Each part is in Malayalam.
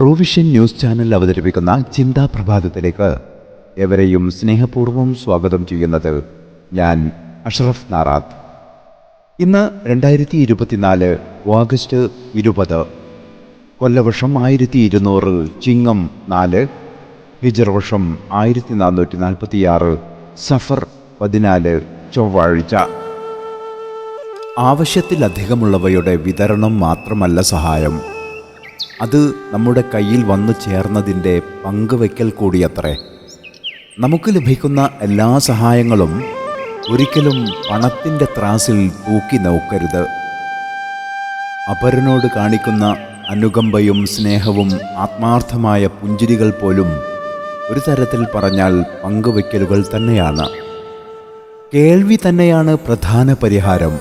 റൂവിഷൻ ന്യൂസ് ചാനൽ അവതരിപ്പിക്കുന്ന ചിന്താ പ്രഭാതത്തിലേക്ക് എവരെയും സ്നേഹപൂർവം സ്വാഗതം ചെയ്യുന്നത് ഞാൻ അഷ്റഫ് നാറാത്ത്. ഇന്ന് രണ്ടായിരത്തി ഇരുപത്തിനാല് ഓഗസ്റ്റ് ഇരുപത് കൊല്ലവർഷം ആയിരത്തി ഇരുന്നൂറ് ചിങ്ങം നാല് ഹിജർ വർഷം ആയിരത്തി നാനൂറ്റി നാൽപ്പത്തിയാറ് സഫർ പതിനാല് ചൊവ്വാഴ്ച. ആവശ്യത്തിലധികമുള്ളവയുടെ വിതരണം മാത്രമല്ല സഹായം. അത് നമ്മുടെ കയ്യിൽ വന്നു ചേർന്നതിന്റെ പങ്കുവയ്ക്കൽ കൂടിയത്രേ. നമുക്ക് ലഭിക്കുന്ന എല്ലാ സഹായങ്ങളും ഒരിക്കലും പണത്തിന്റെ ത്രാസിൽ തൂക്കി നോക്കരുത്. അപരനോട് കാണിക്കുന്ന അനുകമ്പയും സ്നേഹവും ആത്മാർത്ഥമായ പുഞ്ചിരികൾ പോലും ഒരു തരത്തിൽ പറഞ്ഞാൽ പങ്കുവയ്ക്കലുകൾ തന്നെയാണ്. കേൾവി തന്നെയാണ് പ്രധാന പരിഹാരം.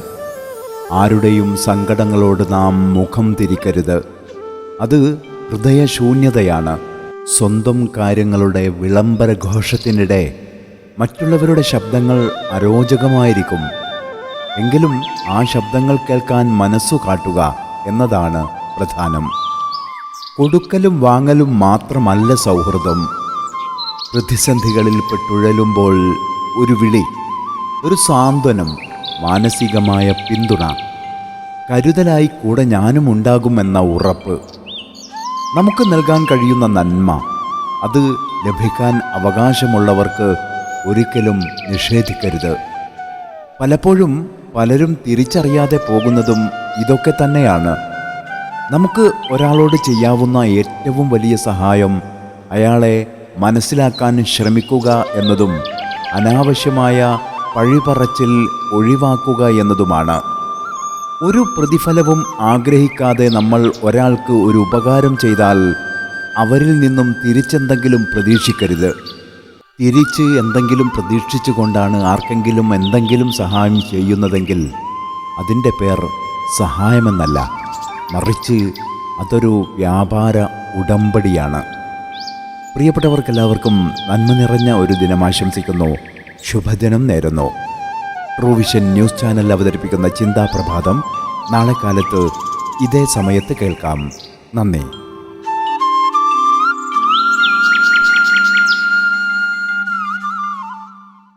ആരുടെയും സങ്കടങ്ങളോട് നാം മുഖം തിരിക്കരുത്. അത് ഹൃദയശൂന്യതയാണ്. സ്വന്തം കാര്യങ്ങളുടെ വിളംബര ഘോഷത്തിനിടെ മറ്റുള്ളവരുടെ ശബ്ദങ്ങൾ അരോചകമായിരിക്കും. എങ്കിലും ആ ശബ്ദങ്ങൾ കേൾക്കാൻ മനസ്സു കാട്ടുക എന്നതാണ് പ്രധാനം. കൊടുക്കലും വാങ്ങലും മാത്രമല്ല സൗഹൃദം. പ്രതിസന്ധികളിൽ പെട്ടുഴലുമ്പോൾ ഒരു വിളി ഒരു സാന്ത്വനം മാനസികമായ പിന്തുണ. കരുതലായി കൂടെ ഞാനും ഉണ്ടാകുമെന്ന ഉറപ്പ്. നമുക്ക് നൽകാൻ കഴിയുന്ന നന്മ. അത് ലഭിക്കാൻ അവകാശമുള്ളവർക്ക് ഒരിക്കലും നിഷേധിക്കരുത്. പലപ്പോഴും പലരും തിരിച്ചറിയാതെ പോകുന്നതും ഇതൊക്കെ തന്നെയാണ്. നമുക്ക് ഒരാളോട് ചെയ്യാവുന്ന ഏറ്റവും വലിയ സഹായം അയാളെ മനസ്സിലാക്കാൻ ശ്രമിക്കുക എന്നതും അനാവശ്യമായ പഴിപറച്ചിൽ ഒഴിവാക്കുക എന്നതുമാണ്. ഒരു പ്രതിഫലവും ആഗ്രഹിക്കാതെ നമ്മൾ ഒരാൾക്ക് ഒരു ഉപകാരം ചെയ്താൽ അവരിൽ നിന്നും തിരിച്ചെന്തെങ്കിലും പ്രതീക്ഷിക്കരുത്. തിരിച്ച് എന്തെങ്കിലും പ്രതീക്ഷിച്ചുകൊണ്ടാണ് ആർക്കെങ്കിലും എന്തെങ്കിലും സഹായം ചെയ്യുന്നതെങ്കിൽ അതിന്റെ പേർ സഹായമെന്നല്ല. മറിച്ച് അതൊരു വ്യാപാര ഉടമ്പടിയാണ്. പ്രിയപ്പെട്ടവർക്കെല്ലാവർക്കും നന്മ നിറഞ്ഞ ഒരു ദിനം ആശംസിക്കുന്നു. ശുഭദിനം നേരുന്നു. ട്രൂവിഷൻ ന്യൂസ് ചാനൽ അവതരിപ്പിക്കുന്ന ചിന്താ പ്രഭാതം. നാളെ കാലത്ത് ഇതേ സമയത്ത് കേൾക്കാം. നന്ദി.